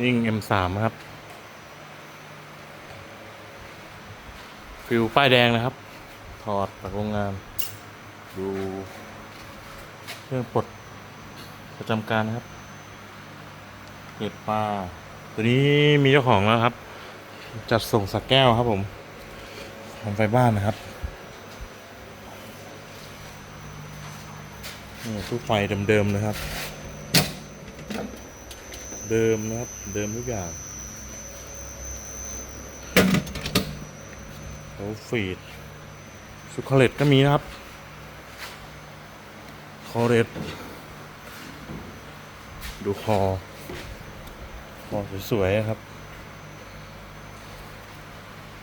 นิ่ง M3 ครับ ฟิวป้ายแดงนะครับ ถอดจากโรงงาน ดู เครื่องปลดประจำการนะครับ เก็บปลา ตัวนี้มีเจ้าของแล้วครับ จัดส่งสักแก้วครับผมทำไฟบ้านนะครับนี่ตู้ไฟเดิมๆนะครับ เดิมนะครับ เดิมทุกอย่างโอ้ฟีดสุคเลตก็มีนะครับ คอเรตดูคอ คอสวยๆครับ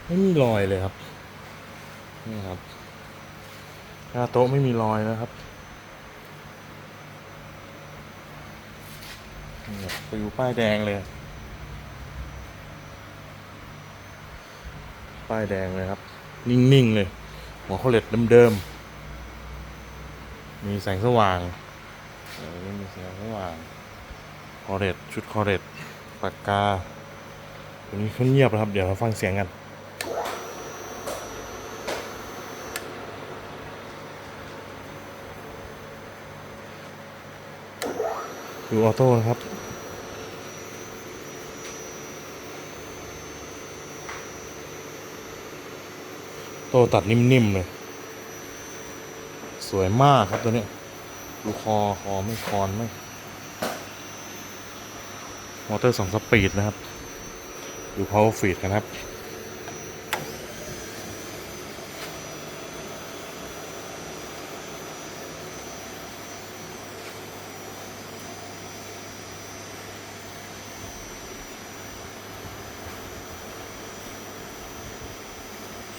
ไม่มีรอยเลยครับ นี่ครับหน้าโต๊ะไม่มีรอยนะครับนี่ครับไปดูป้ายแดงเลย ป้ายแดงเลยครับ นิ่ง ๆ เลย หัวโคเลตเดิม ๆ มีแสงสว่างเออมีแสงสว่าง คอเรตชุดคอเรตปากกา ตรงนี้เขาเงียบนะครับ เดี๋ยวเราฟังเสียงกัน ดูออโต้นะครับ โตตัดนิ่มๆเลย สวยมากครับตัวนี้ ดูคอ คอไม่คอนไม่ มอเตอร์สองสปีดนะครับ ดู power feed กันครับ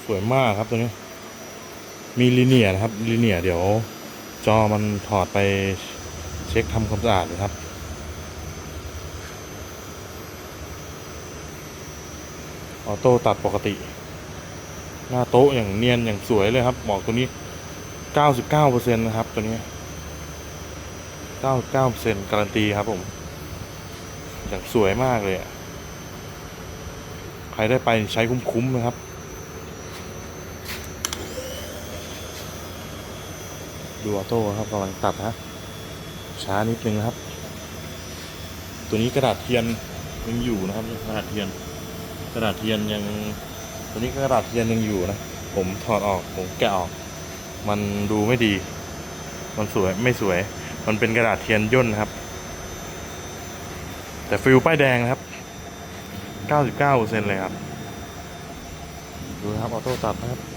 สวยมากครับตัวนี้ มีลีเนียนะครับลีเนียเดี๋ยว จอมันถอดไปเช็คทำความสะอาดนะครับออโต้ตัดปกติ หน้าโต๊ะอย่างเนียนอย่างสวยเลยครับบอกตัวนี้ 99%นะครับตัวนี้ 99%การันตีครับผมอย่างสวยมากเลย ใครได้ไปใช้คุ้มๆนะครับ ดูออโต้ครับกำลังตัดฮะช้านิดนึงนะครับ ตัวนี้กระดาษเทียนยังอยู่นะครับกระดาษเทียน กระดาษเทียนยัง ตัวนี้กระดาษเทียนยังอยู่นะผมถอดออกผมแกะออก มันดูไม่ดี มันสวยไม่สวย มันเป็นกระดาษเทียนย่นนะครับ แต่ฟิลป้ายแดงนะครับ 99%เลยครับ ดูนะครับออโต้ตัดนะครับ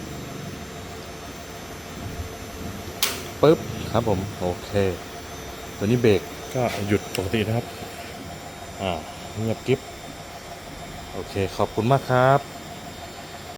ปึ๊บครับผมโอเค ตัวนี้เบรกก็หยุดปกตินะครับ อ่าเงียบกิ๊บโอเคขอบคุณมากครับ